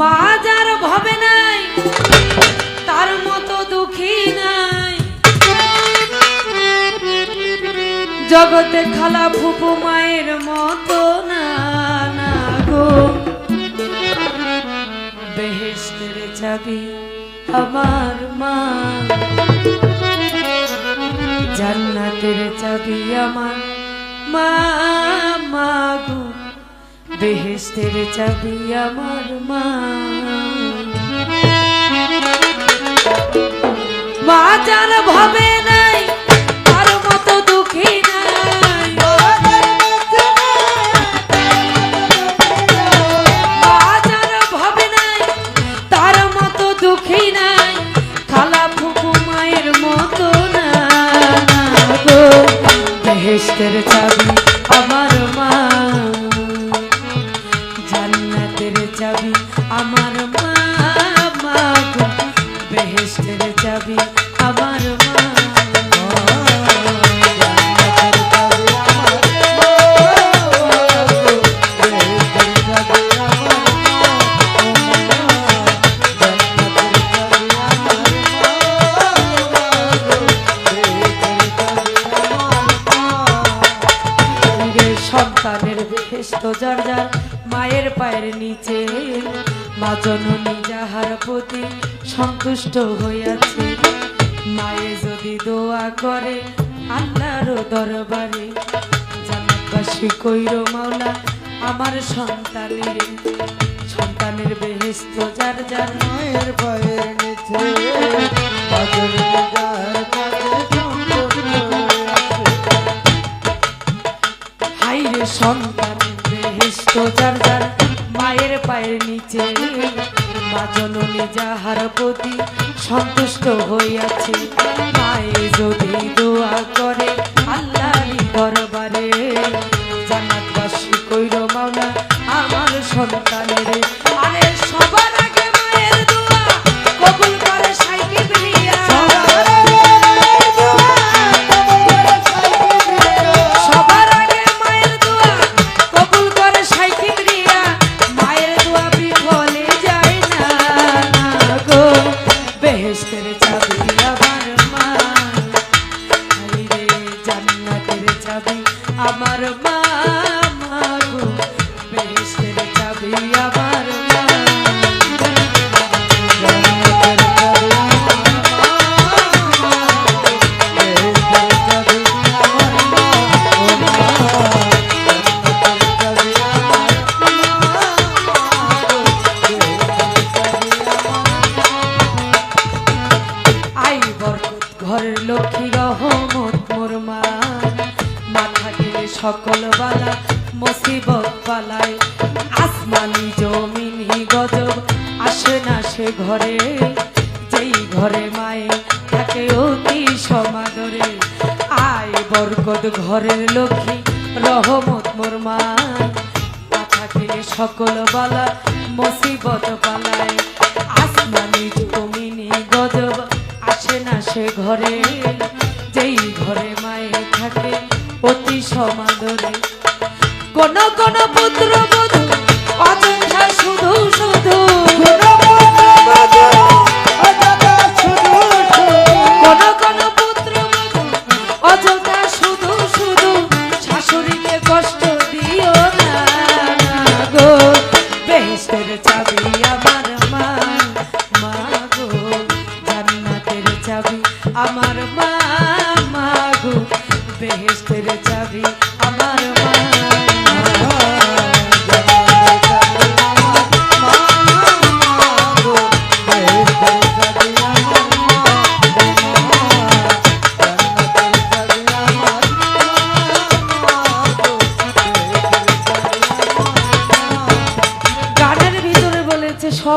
মা যার ভবে নাই, তার মতো দুঃখী নাই। জগতে খালা ফুপু মায়ের মতো না না গো। বেহেস্তের চাবি আমার মা। জান্নাতের চাবি আমার মা মা বেহেস্তের চাবি আমার মা। মা ভাবে নাই, তার মতো দুঃখী নাই। মা ভাবে নাই, তার মতো দুঃখী নাই। খালা ফুপু মায়ের মতো না বেহেস্তের চাবি আমার মা। মায়ের পায়ের নিচে, মা জননী যাহার প্রতি সন্তুষ্ট হইয়াছে। মায়ে যদি দোয়া করে আল্লাহর দরবারে, জান্নাতবাসী কইর, মাওলা, আমার সন্তানের সন্তানের বেহেস্ত যার যার মায়ের পায়ের নিচে সন্তান! যার যার মায়ের পায়ের নিচে। মা জননী যাহার প্রতি সন্তুষ্ট হইয়াছে মায়ের যদি দোয়া করে চাবি আমার মা। আসমানি জমিনি গজব। আসে না সে ঘরে, যেই ঘরে মায়ে থাকে অতি সমাদরে। আয় বরকত ঘরের লক্ষ্মী, রহমত মোর মা। সকল বালা, মুসিবত পালায়।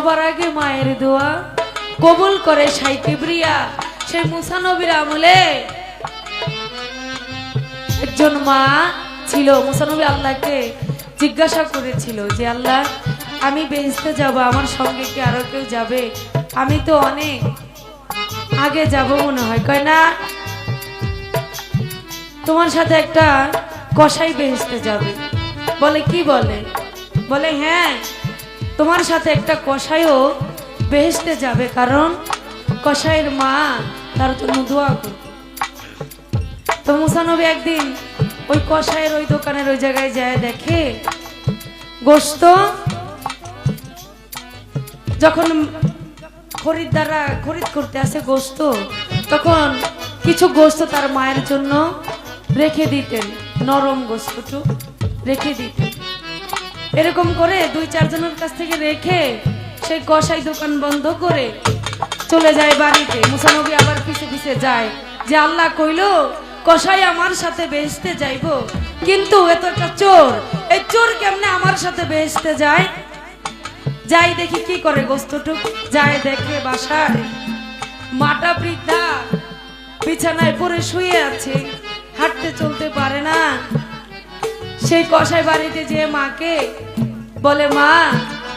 সবার আগে মায়ের দোয়া কবুল করে সাইকিব্রিয়া সেই মুসানবীর আমলে। একজন মা ছিল মুসানবী আল্লাহকে জিজ্ঞাসা করেছিল যে, আল্লাহ, আমি বেহেস্তে যাব, আমার সঙ্গে কি আরও কেউ যাবে? আমি তো অনেক আগে যাব মনে হয়। কয়, না, তোমার সাথে একটা কসাই বেহেস্তে যাবে। বলে, কি বলে? বলে হ্যাঁ তোমার সাথে একটা কষাইও বেহেসতে যাবে, কারণ কষাইয়ের মা, তার জন্য দোয়া করবে। তো মুসানবী একদিন ওই কষাইয়ের ওই দোকানের ওই জায়গায় যায়, দেখে গোস্ত যখন খরিদ্দাররা খরিদ করতে আসে গোস্ত তখন কিছু গোস্ত তার মায়ের জন্য রেখে দিতেন, নরম গোস্তটু রেখে দিতেন। এরকম করে দুই চারজনের কাছ থেকে রেখে সেই কষাই দোকান বন্ধ করে চলে যায় বাড়িতে। মুসানবী আবার পিছে পিছে যায়। যে আল্লাহ কইলো কষাই আমার সাথে বেহেসতে যাইবো। কিন্তু এত একটা চোর। এই চোর কেমনে আমার সাথে বেহেসতে যায়? যাই দেখি কি করে গোস্তটুক। যায় দেখে বাসায় মাটা বৃদ্ধা বিছানায় পরে শুয়ে আছে। হাঁটতে চলতে পারে না। সেই কষাই বাড়িতে যে মাকে বলে, মা,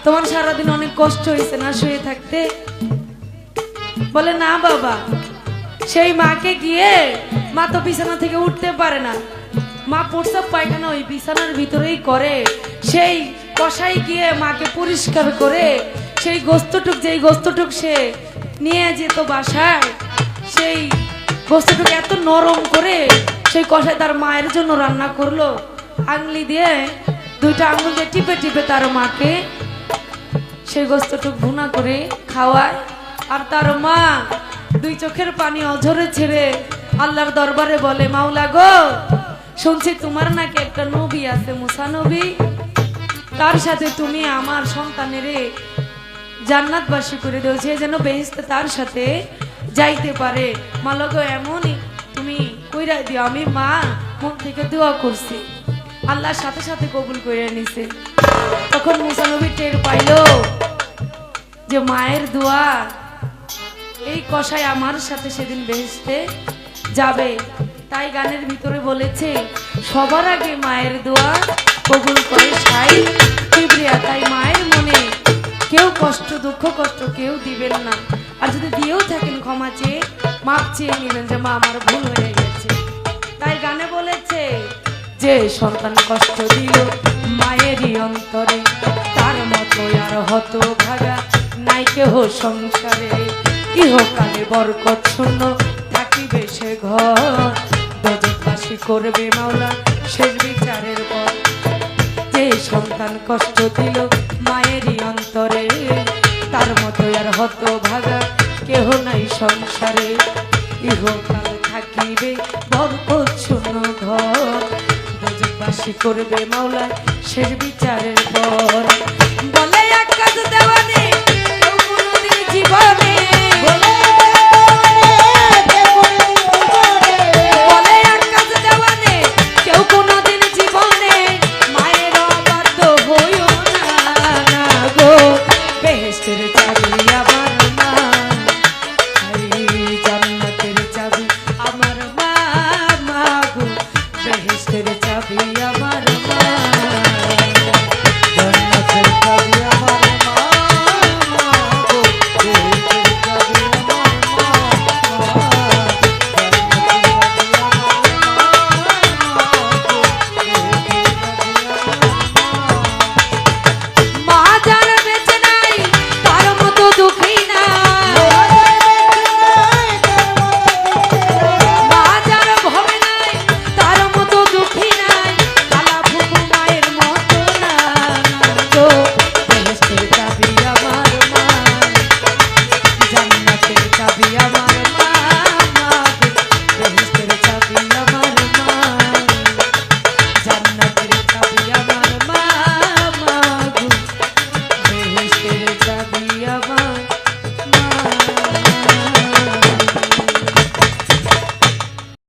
তোমার সারাদিন অনেক কষ্ট হয়েছে না শুয়ে থাকতে? বলে, না বাবা, সেই মাকে গিয়ে মা তো বিছানা থেকে উঠতে পারে না। মা প্রস্তাব পায়খানা ওই বিছানার ভিতরেই করে। সেই কষাই গিয়ে মাকে পরিষ্কার করে, সেই গোস্তটুক, যেই গোস্তটুক সে নিয়ে যেত বাসায়, সেই গোস্তটুক এত নরম করে, সেই কষাই তার মায়ের জন্য রান্না করল। আঙুলি দিয়ে দুইটা আঙুল দিয়ে টিপে টিপে তার মাকে সেই গোস্তটুক ভুনা করে খাওয়ায়। আর তার মা দুই চোখের পানি অঝরে ছেড়ে আল্লাহর দরবারে বলে, মাওলা গো, শুনছি তোমার নাকি একটা নবী আছে, মুসা নবী। তার সাথে তুমি আমার সন্তানের জান্নাতবাসী করে দেও সে যেন বেহেস্তে তার সাথে যাইতে পারে। মালগো এমনই তুমি কইরা দিও, আমি মা মন থেকে দোয়া করছি। আল্লাহর সাথে সাথে কবুল করে নিছে। তখন মুসানবী টের পাইলো যে মায়ের দোয়া এই কষাই আমার সাথে সেদিন বেহেস্তে যাবে। তাই গানের ভিতরে বলেছে, সবার আগে মায়ের দোয়া কবুল করে সাই কিবরিয়া। তাই মায়ের মনে কেউ কষ্ট, দুঃখ, কষ্ট কেউ দিবেন না। আর যদি দিয়েও থাকেন ক্ষমা চেয়ে, মাপ চেয়ে নেবেন যে মা, আমার ভুল হয়ে গেছে। তাই গানে বলেছে যে সন্তান কষ্ট দিল মায়েরই অন্তরে, তার মতো আর হত ভাগা নাই কেহ সংসারে, ইহকালে বরকত শূন্য থাকিবে সে ঘর। দজবাসী করবে মাওলা শেষ বিচারের পর। যে সন্তান কষ্ট দিল মায়েরই অন্তরে, তার মতো আর হত ভাগা কেহ নাই সংসারে, ইহকাল থাকিবে বরকত গজবাসী করবে মাওলায় শেষ বিচারের পর।